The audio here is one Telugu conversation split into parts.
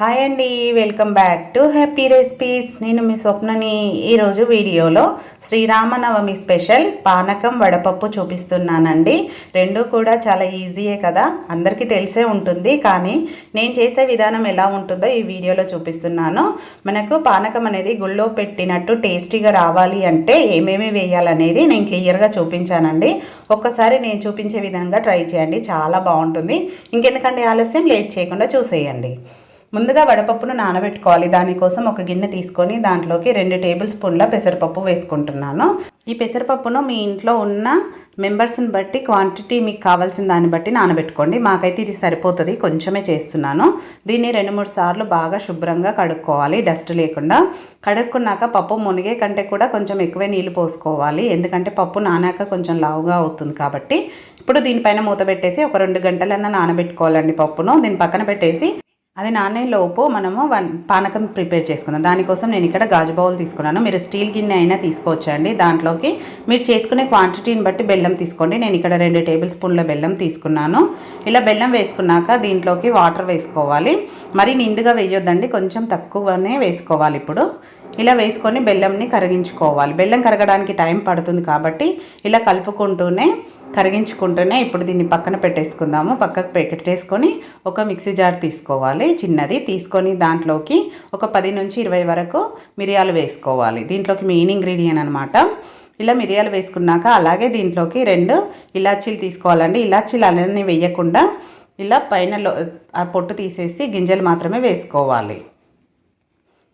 హాయ్ అండి welcome back to happy recipes నేను మీ స్వప్నని ఈరోజు వీడియోలో శ్రీరామనవమి స్పెషల్ పానకం వడపప్పు చూపిస్తున్నానండి. రెండు కూడా చాలా ఈజీయే కదా అందరికీ తెలిసే ఉంటుంది. కానీ నేను చేసే విధానం ఎలా ఉంటుందో ఈ వీడియోలో చూపిస్తున్నాను. మనకు పానకం అనేది గుళ్ళో పెట్టినట్టు టేస్టీగా రావాలి అంటే ఏమేమి వేయాలనేది నేను క్లియర్గా చూపించానండి. ఒక్కసారి నేను చూపించే విధంగా ట్రై చేయండి చాలా బాగుంటుంది. ఇంకెందుకంటే ఆలస్యం లేట్ చేయకుండా చూసేయండి. ముందుగా వడపప్పును నానబెట్టుకోవాలి. దానికోసం ఒక గిన్నె తీసుకొని దాంట్లోకి రెండు టేబుల్ స్పూన్ల పెసరపప్పు వేసుకుంటున్నాను. ఈ పెసరపప్పును మీ ఇంట్లో ఉన్న మెంబర్స్ని బట్టి క్వాంటిటీ మీకు కావాల్సిన దాన్ని బట్టి నానబెట్టుకోండి. మాకైతే ఇది సరిపోతుంది. కొంచెమే చేస్తున్నాను. దీన్ని రెండు మూడు సార్లు బాగా శుభ్రంగా కడుక్కోవాలి. డస్ట్ లేకుండా. కడుక్కున్నాక పప్పు మునిగే కంటే కూడా కొంచెం ఎక్కువే నీళ్ళు పోసుకోవాలి. ఎందుకంటే పప్పు నానాక కొంచెం లావుగా అవుతుంది కాబట్టి. ఇప్పుడు దీనిపైన మూత పెట్టేసి ఒక రెండు గంటలన్నా నానబెట్టుకోవాలండి పప్పును. దీన్ని పక్కన పెట్టేసి అది నానేలోపు మనము వన్ పానకం ప్రిపేర్ చేసుకుందాం. దానికోసం నేను ఇక్కడ గాజు బౌల్ తీసుకున్నాను. మీరు స్టీల్ గిన్నె అయినా తీసుకోవచ్చండి. దాంట్లోకి మీరు చేసుకునే క్వాంటిటీని బట్టి బెల్లం తీసుకోండి. నేను ఇక్కడ రెండు టేబుల్ స్పూన్ల బెల్లం తీసుకున్నాను. ఇలా బెల్లం వేసుకున్నాక దీంట్లోకి వాటర్ వేసుకోవాలి. మరి నిండుగా వేయొద్దండి. కొంచెం తక్కువనే వేసుకోవాలి ఇప్పుడు. ఇలా వేసుకొని బెల్లంని కరిగించుకోవాలి. బెల్లం కరగడానికి టైం పడుతుంది కాబట్టి ఇలా కలుపుకుంటూనే కరిగించుకుంటూనే ఇప్పుడు దీన్ని పక్కన పెట్టేసుకుందాము. పక్కకు పెట్టేసుకొని ఒక మిక్సీ జార్ తీసుకోవాలి. చిన్నది తీసుకొని దాంట్లోకి ఒక పది నుంచి ఇరవై వరకు మిరియాలు వేసుకోవాలి. దీంట్లోకి మెయిన్ ఇంగ్రీడియంట్ అనమాట ఇలా మిరియాలు వేసుకున్నాక అలాగే దీంట్లోకి రెండు ఇలాచీలు తీసుకోవాలండి. ఇలాచీలు అలానే వేయకుండా ఇలా పైన ఆ పొట్టు తీసేసి గింజలు మాత్రమే వేసుకోవాలి.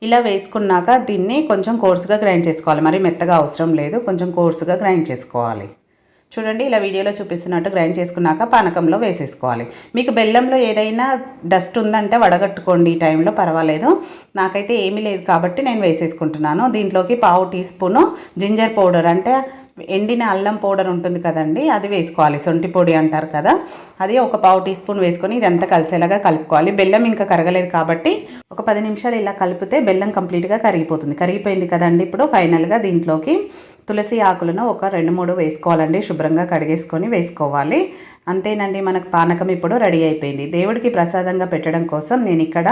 ఇలా వేసుకున్నాక దీన్ని కొంచెం కోర్సుగా గ్రైండ్ చేసుకోవాలి. మరి మెత్తగా అవసరం లేదు. కొంచెం కోర్సుగా గ్రైండ్ చేసుకోవాలి. చూడండి ఇలా వీడియోలో చూపిస్తున్నట్టు గ్రైండ్ చేసుకున్నాక పానకంలో వేసేసుకోవాలి. మీకు బెల్లంలో ఏదైనా డస్ట్ ఉందంటే వడగట్టుకోండి ఈ టైంలో పర్వాలేదు. నాకైతే ఏమీ లేదు కాబట్టి నేను వేసేసుకుంటున్నాను. దీంట్లోకి పావు టీ స్పూను జింజర్ పౌడర్ అంటే ఎండిన అల్లం పౌడర్ ఉంటుంది కదండి అది వేసుకోవాలి. సొంటి పొడి అంటారు కదా అది ఒక పావు టీ స్పూన్ వేసుకొని ఇదంతా కలిసేలాగా కలుపుకోవాలి. బెల్లం ఇంకా కరగలేదు కాబట్టి ఒక పది నిమిషాలు ఇలా కలిపితే బెల్లం కంప్లీట్గా కరిగిపోతుంది. కరిగిపోయింది కదండి ఇప్పుడు ఫైనల్గా దీంట్లోకి తులసి ఆకులను ఒక రెండు మూడు వేసుకోవాలండి. శుభ్రంగా కడిగేసుకొని వేసుకోవాలి. అంతేనండి మనకు పానకం ఇప్పుడు రెడీ అయిపోయింది. దేవుడికి ప్రసాదంగా పెట్టడం కోసం నేను ఇక్కడ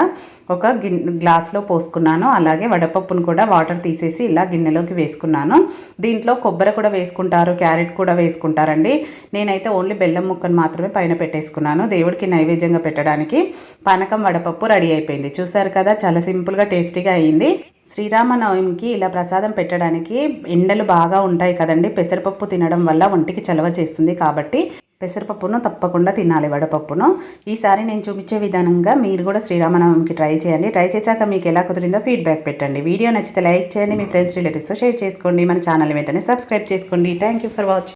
ఒక గిన్ గ్లాస్లో పోసుకున్నాను. అలాగే వడపప్పును కూడా వాటర్ తీసేసి ఇలా గిన్నెలోకి వేసుకున్నాను. దీంట్లో కొబ్బరి కూడా వేసుకుంటారు క్యారెట్ కూడా వేసుకుంటారండి. నేనైతే ఓన్లీ బెల్లం ముక్కను మాత్రమే పైన పెట్టేసుకున్నాను. దేవుడికి నైవేద్యంగా పెట్టడానికి పానకం వడపప్పు రెడీ అయిపోయింది. చూసారు కదా చాలా సింపుల్గా టేస్టీగా అయింది. శ్రీరామనవమికి ఇలా ప్రసాదం పెట్టడానికి ఎండలు బాగా ఉంటాయి కదండి. పెసరపప్పు తినడం వల్ల ఒంటికి చలవ చేస్తుంది కాబట్టి పెసరపప్పును తప్పకుండా తినాలి వడపప్పును. ఈసారి నేను చూపించే విధానంగా మీరు కూడా శ్రీరామనవమికి ట్రై చేయండి. ట్రై చేశాక మీకు ఎలా కుదిరిందో ఫీడ్బ్యాక్ పెట్టండి. వీడియో నచ్చితే లైక్ చేయండి. మీ ఫ్రెండ్స్ రిలేటివ్స్తో షేర్ చేసుకోండి. మన ఛానల్ వెంటనే సబ్స్క్రైబ్ చేసుకోండి. Thank you for watching